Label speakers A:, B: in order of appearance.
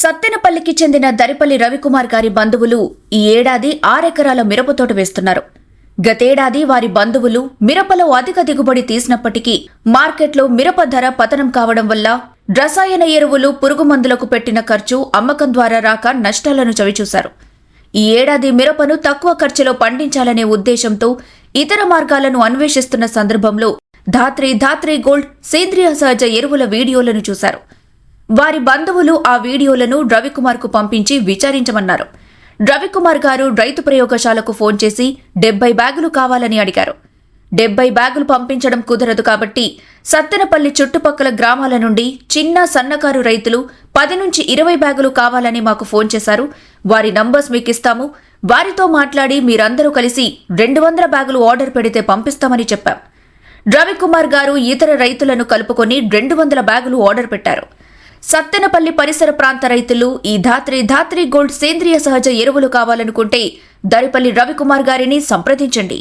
A: సత్తెనపల్లికి చెందిన దరిపల్లి రవికుమార్ గారి బంధువులు ఈ ఏడాది ఆరెకరాల మిరపతోట వేస్తున్నారు. గతేడాది వారి బంధువులు మిరపలో అధిక దిగుబడి తీసినప్పటికీ మార్కెట్లో మిరప ధర పతనం కావడం వల్ల రసాయన ఎరువులు పురుగు మందులకు పెట్టిన ఖర్చు అమ్మకం ద్వారా రాక నష్టాలను చవిచూశారు. ఈ ఏడాది మిరపను తక్కువ ఖర్చులో పండించాలనే ఉద్దేశంతో ఇతర మార్గాలను అన్వేషిస్తున్న సందర్భంలో ధాత్రి ధాత్రి గోల్డ్ సేంద్రియ సహజ ఎరువుల వీడియోలను చూశారు. వారి బంధువులు ఆ వీడియోలను రవికుమార్కు పంపించి విచారించమన్నారు. రవికుమార్ గారు రైతు ప్రయోగశాలకు ఫోన్ చేసి డెబ్బై బ్యాగులు కావాలని అడిగారు. డెబ్బై బ్యాగులు పంపించడం కుదరదు కాబట్టి సత్తెనపల్లి చుట్టుపక్కల గ్రామాల నుండి చిన్న సన్నకారు రైతులు పది నుంచి ఇరవై బ్యాగులు కావాలని మాకు ఫోన్ చేశారు. వారి నంబర్స్ మీకు ఇస్తాము. వారితో మాట్లాడి మీరందరూ కలిసి రెండు వందల బ్యాగులు ఆర్డర్ పెడితే పంపిస్తామని చెప్పాం. రవికుమార్ గారు ఇతర రైతులను కలుపుకొని రెండు వందల బ్యాగులు ఆర్డర్ పెట్టారు. సత్తెనపల్లి పరిసర ప్రాంత రైతులు ఈ ధాత్రి ధాత్రి గోల్డ్ సేంద్రియ సహజ ఎరువులు కావాలనుకుంటే దరిపల్లి రవికుమార్ గారిని సంప్రదించండి.